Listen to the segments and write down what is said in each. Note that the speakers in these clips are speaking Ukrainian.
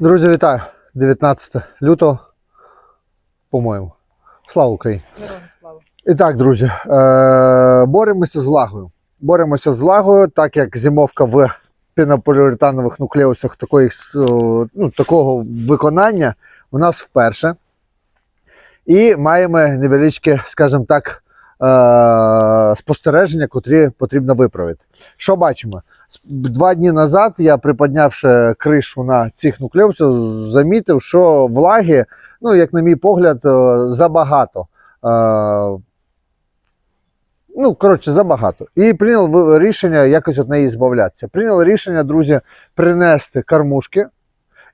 Друзі, вітаю! 19 лютого, по-моєму. Слава Україні! Слава. І так, друзі, е- боремося з влагою. Боремося з влагою, так як зимовка в пінополіуретанових нуклеусах такої, ну, такого виконання у нас вперше. І маємо невеличке, скажімо так, спостереження, котрі потрібно виправити. Що бачимо? Два дні назад я, приподнявши кришу на цих нуклеусах, замітив, що влаги, ну, як на мій погляд, е, забагато. Е, Ну, коротше, забагато. І прийняв рішення якось від неї збавлятися. Прийняли рішення, друзі, принести кормушки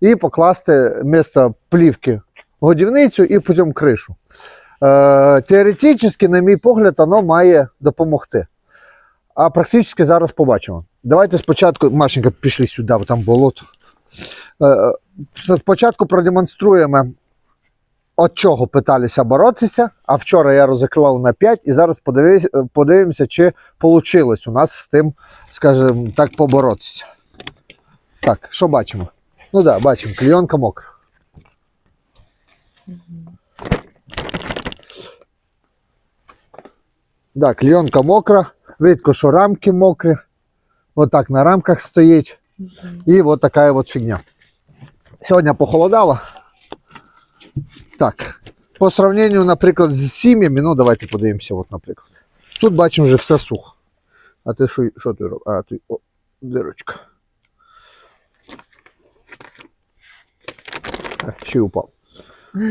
і покласти вмісто плівки годівницю і потім кришу. Е, теоретично, на мій погляд, воно має допомогти. А практично зараз побачимо. Давайте спочатку, Машенька, пішли сюди, бо там болото. Е, спочатку продемонструємо от чого питалися боротися. А вчора я розклав на 5 і зараз подивимося, чи вийшло у нас з тим, скажімо так, поборотися. Так, що бачимо? Ну так, да, бачимо, клійонка мокра. Да, клійонка мокра. Видко, що рамки мокрі. Отак на рамках стоїть. І от така от фігня. Сьогодні похолодало. Так. По сравненню, наприклад, з сім'ями, ну давайте подивимося, от, наприклад. Тут бачимо вже все сухо. А ти що, що ти робиш? А, тут о, дирочка. А, Ще й упав.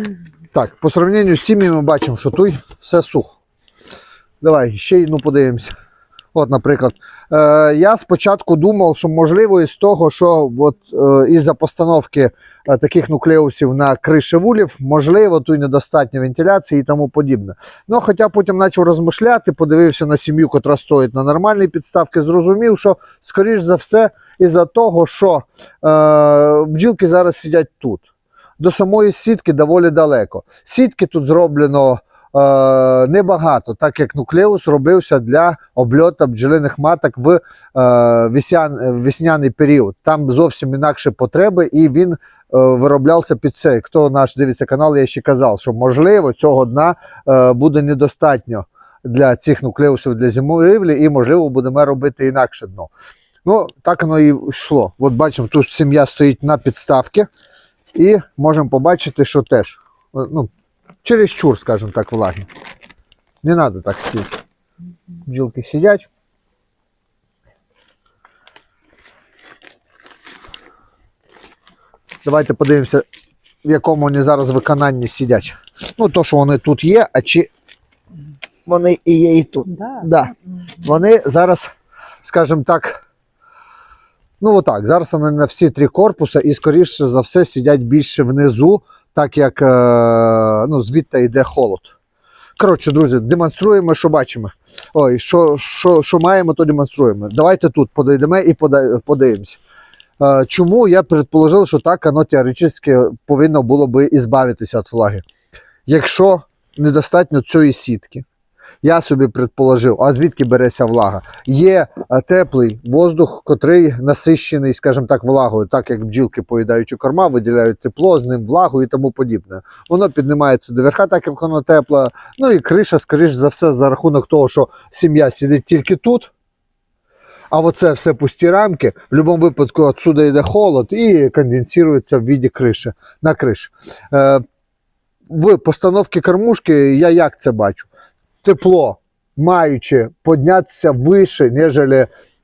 Так, по сравненню з сім'ями бачимо, що тут все сухо. Давай ще й ну, подивимося. От, наприклад, е, я спочатку думав, що можливо із того, що от, е, із-за постановки е, таких нуклеусів на криші вулів, можливо, тут недостатньо вентиляції і тому подібне. Ну, хоча потім почав розмишляти, подивився на сім'ю, котра стоїть на нормальній підставці, зрозумів, що, скоріш за все, із-за того, що е, бджілки зараз сидять тут. До самої сітки доволі далеко. Сітки тут зроблено е, небагато, так як нуклеус робився для обльоту бджолиних маток в е, весняний період. Там зовсім інакші потреби, і він е, вироблявся під це. Хто наш дивиться канал, я ще казав, що можливо цього дна буде недостатньо для цих нуклеусів для зимовлі, і можливо будемо робити інакше дно. Ну, так воно і йшло. От бачимо, тут сім'я стоїть на підставці, і можемо побачити, що теж ну, чересчур, скажімо так, влаги. Не треба так стільки. Бджілки сидять. Давайте подивимося, в якому вони зараз виконанні сидять. Ну, то, що вони тут є, а чи вони і є і тут. Да. Да. Вони зараз, скажімо так, ну отак, зараз вони на всі три корпуси і, скоріше за все, сидять більше внизу, так як е, ну, звідти йде холод. Коротше, друзі, демонструємо, що бачимо. Ой, що, що, що маємо, то демонструємо. Давайте тут подійдемо і подивимось. Е, чому я предположив, що так воно теоретично повинно було би ізбавитися від влаги. Якщо недостатньо цієї сітки, я собі предположив, а звідки береться влага? Є е, теплий воздух, котрий насищений, скажімо так, влагою, так як бджілки, поїдаючи корма, виділяють тепло, з ним влагу і тому подібне. Воно піднімається до верха, так як воно тепле. Ну і криша, скоріш за все, за рахунок того, що сім'я сидить тільки тут. А оце все пусті рамки. В будь-якому випадку отсюди йде холод і конденсується в віді криші на криші. Е, в постановці кормушки я як це бачу? Тепло, маючи піднятися вище, ніж,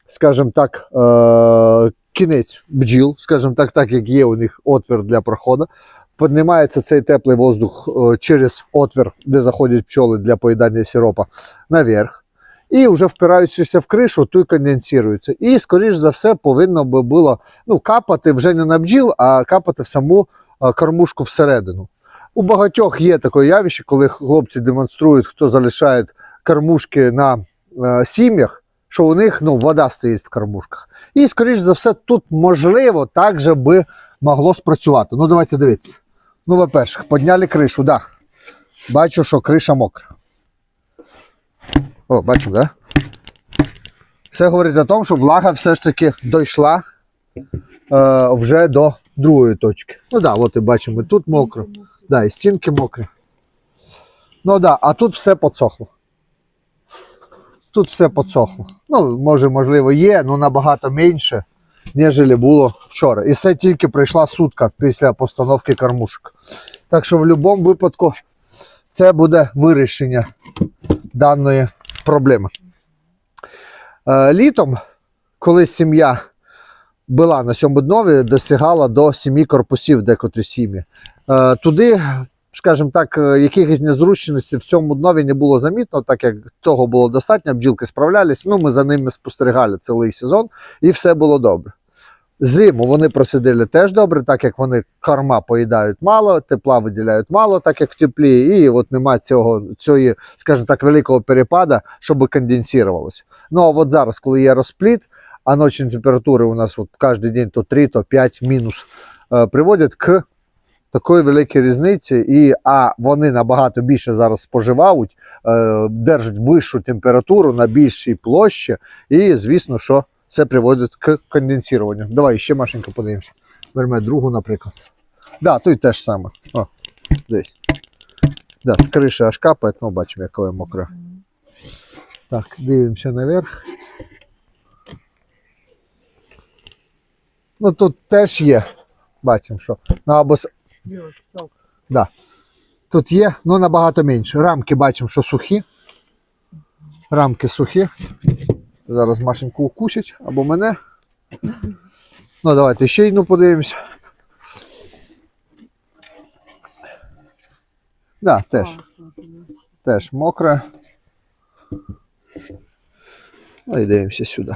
скажімо так, е, кінець бджіл, скажімо так, так як є у них отвір для проходу. Піднімається цей теплий воздух е, через отвір, де заходять пчоли для поїдання сиропа, наверх. І вже впираючися в кришу, то конденсується. І, скоріш за все, повинно би було ну, капати вже не на бджіл, а капати в саму е, кормушку всередину. У багатьох є таке явище, коли хлопці демонструють, хто залишає кормушки на е, сім'ях, що у них ну, вода стоїть в кормушках. І, скоріш за все, тут можливо так же би могло спрацювати. Ну, давайте дивитися. Ну, по-перше, підняли кришу, да. Бачу, що криша мокра. О, бачимо, да? Це говорить о тому, що влага все ж таки дійшла е, вже до другої точки. Ну так, да, от і бачимо, тут мокро. Да, і стінки мокрі. Ну да, а тут все подсохло. Тут все подсохло. Ну, може, можливо, є, але набагато менше, ніж було вчора. І це тільки пройшла сутка після постановки кормушок. Так що в будь-якому випадку це буде вирішення даної проблеми. Е, літом, коли сім'я була на цьому днові, досягала до сімі корпусів декотрі сім'ї. Е, туди, скажімо так, е, якихось незручностей в цьому днові не було замітно, так як того було достатньо, бджілки справлялись. Ну, ми за ними спостерігали цілий сезон, і все було добре. Зиму вони просиділи теж добре, так як вони корма поїдають мало, тепла виділяють мало, так як в теплі, і от нема цього, цієї, скажімо так, великого перепада, щоб конденсувалося. Ну а от зараз, коли є розпліт, а ночні температури у нас от кожен день то 3, то 5 мінус, е, приводять к такої великій різниці, і а вони набагато більше зараз споживають, е, держать вищу температуру на більшій площі, і звісно, що це приводить к конденсуванню. Давай ще Машенька подивимося. Беремо другу, наприклад. Да, тут теж саме. О, десь. Да, з криші аж капає, ну бачимо, яке мокре. Так, дивимося наверх. Ну тут теж є. Бачимо, що. Ну, або с- Тут є, ну набагато менше. Рамки бачимо, що сухі. Рамки сухі. Зараз Машеньку укусять або мене. Ну, давайте ще одну подивимося. Да, теж. Теж мокре. Ну і дивимося сюди.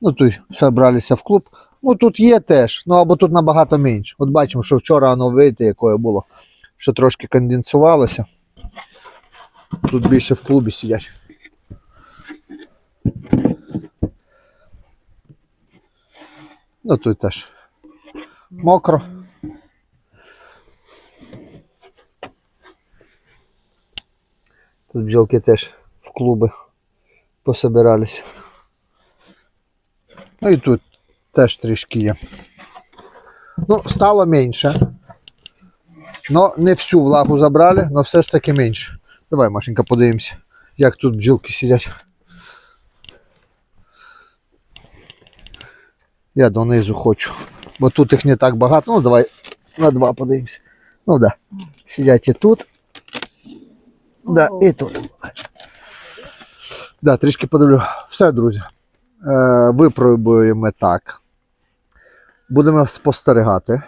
Ну, тут зібралися в клуб. Ну, тут є теж, ну або тут набагато менше. От бачимо, що вчора воно вийти, якое було, що трошки конденсувалося. Тут більше в клубі сидять. Ну тут теж мокро. Тут бджілки теж в клуби пособирались. Ну і тут теж трішки є. Ну, стало менше. Но не всю влагу забрали, але все ж таки менше. Давай, Машенька, подивимося, як тут бджілки сидять. Я донизу хочу. Бо тут їх не так багато. Ну, давай на два подивимося. Ну да. Сидять і тут. Да, і тут. Да, трішки подивлю. Все, друзі. Е, випробуємо так. Будемо спостерігати.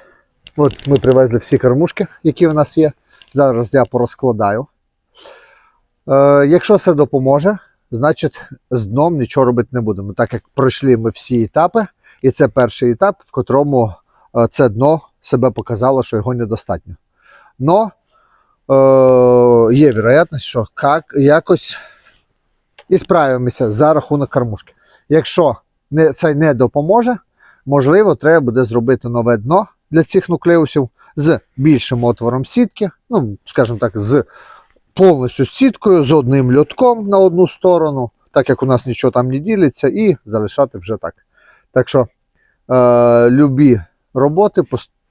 От ми привезли всі кормушки, які в нас є. Зараз я порозкладаю. Е, якщо це допоможе, значить з дном нічого робити не будемо. Так як пройшли ми всі етапи, і це перший етап, в котрому е, це дно себе показало, що його недостатньо. Но е, є вероятність, що як, якось і справимося за рахунок кормушки. Якщо це не допоможе, можливо, треба буде зробити нове дно для цих нуклеусів з більшим отвором сітки, ну, скажімо так, з повністю сіткою, з одним льотком на одну сторону, так як у нас нічого там не ділиться, і залишати вже так. Так що е, любі роботи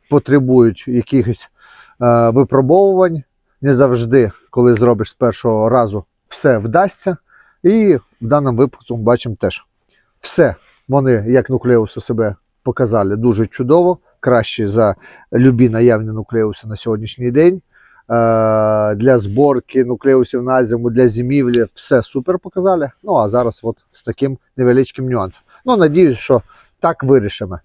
потребують якихось е, випробовувань. Не завжди, коли зробиш з першого разу, все вдасться. І в даному випадку бачимо теж все. Вони, як нуклеуси, себе показали дуже чудово, краще за любі наявні нуклеуси на сьогоднішній день. Е, для зборки нуклеусів на зиму, для зимівлі все супер показали. Ну а зараз от з таким невеличким нюансом. Ну, надіюсь, що так вирішимо. Е,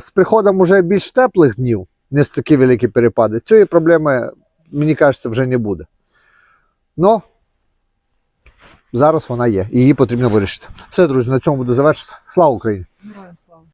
з приходом уже більш теплих днів, не з такі великі перепади, цієї проблеми, мені кажеться, вже не буде. Ну, зараз вона є, і її потрібно вирішити. Все, друзі, на цьому буду завершити. Слава Україні!